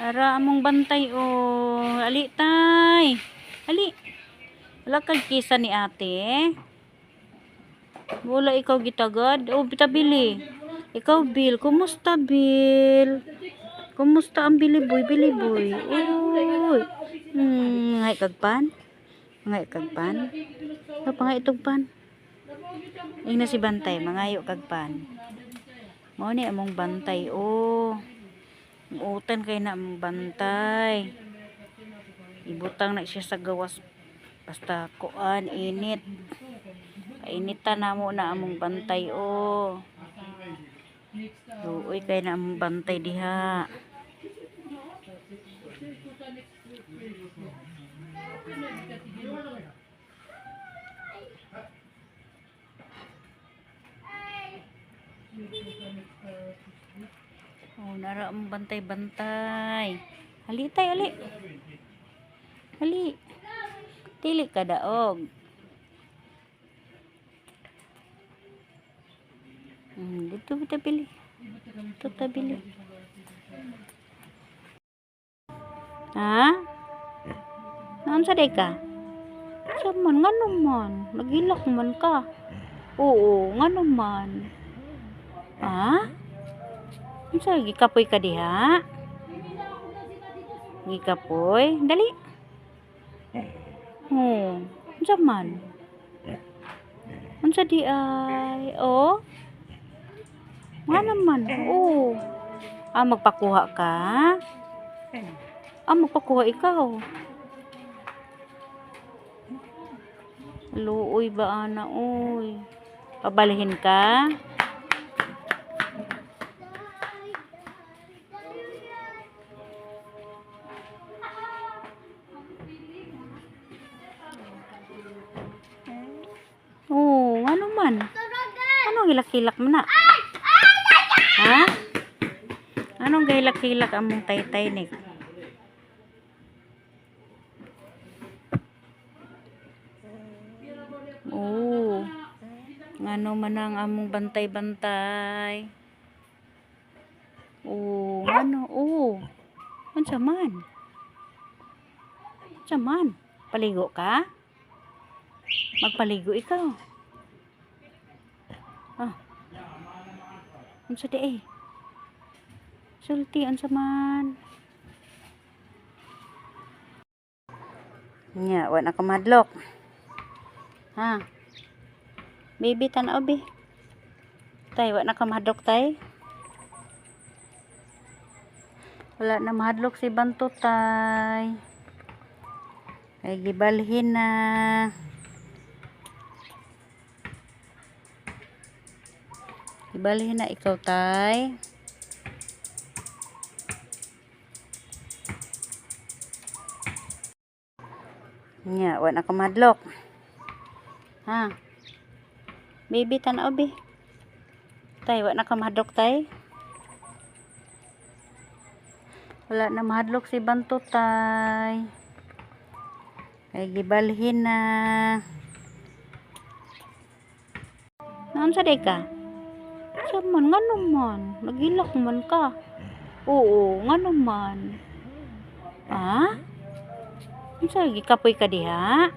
Ara among bantay o. Ali tay. Ali. Wala kag kisa ni ate. Wala ikaw gitagad. O bitabili. Ikaw Bill, kumusta Bill? Kumusta ang biliboy biliboy? Uy. Hmm, ngay kag pan? Ngay kag pan? Ano pa nga itong pan? Ay na si bantay, mangayo kag pan. Mao ni among bantay oh. Utan kay na bantay. Ibutang na siya sa gawas basta kuan init. Kainitan na mo na among bantay oh. Luoy kay na among bantay diha. Oh, nara ang bantay-bantay. Hali tay, hali. Hali. Dili ka daog. Hmm, dito kita pili. Dito ta pili. Ha? Naan sa ka? Sa man, nga naman. Nagilak man ka. Oo, nga naman. Ha? Unsa gikapoy ka diha? Gikapoy? Dali. Oh, unsa man? Unsa di ay? Oh. Nga naman. Oh. Ah, magpakuha ka? Ah, magpakuha ikaw. Luoy ba ana oy? Pabalihin ka? Oo, ano man? Anong hilak-hilak mo na? Ha? Anong gahilak-hilak among taytay ni? Oo. Ngano man ang among bantay-bantay? Oo, ano? Oo. Unsa man? Unsa man? Paligo ka? Magpaligo ikaw. Ah. Unsa di eh? Sulti unsa man? Nya, wa na ka madlok. Ha? Baby tanaw bi. Tay, wa na ka madlok tay. Wala na mahadlok si Banto tay. Ay gibalhin na. Ibalhin na ikaw, tay. Nya, wa na ka madlok. Ha? Baby, tanaw, bi. Tay, wa na ka madlok, tay. Wala na mahadlok si Banto, tay. Ay gibalhin na. Naan sa day ka? Sa man, nga naman. Nagilak man ka. Oo, nga naman. Ha? Unsa gikapoy ka diha?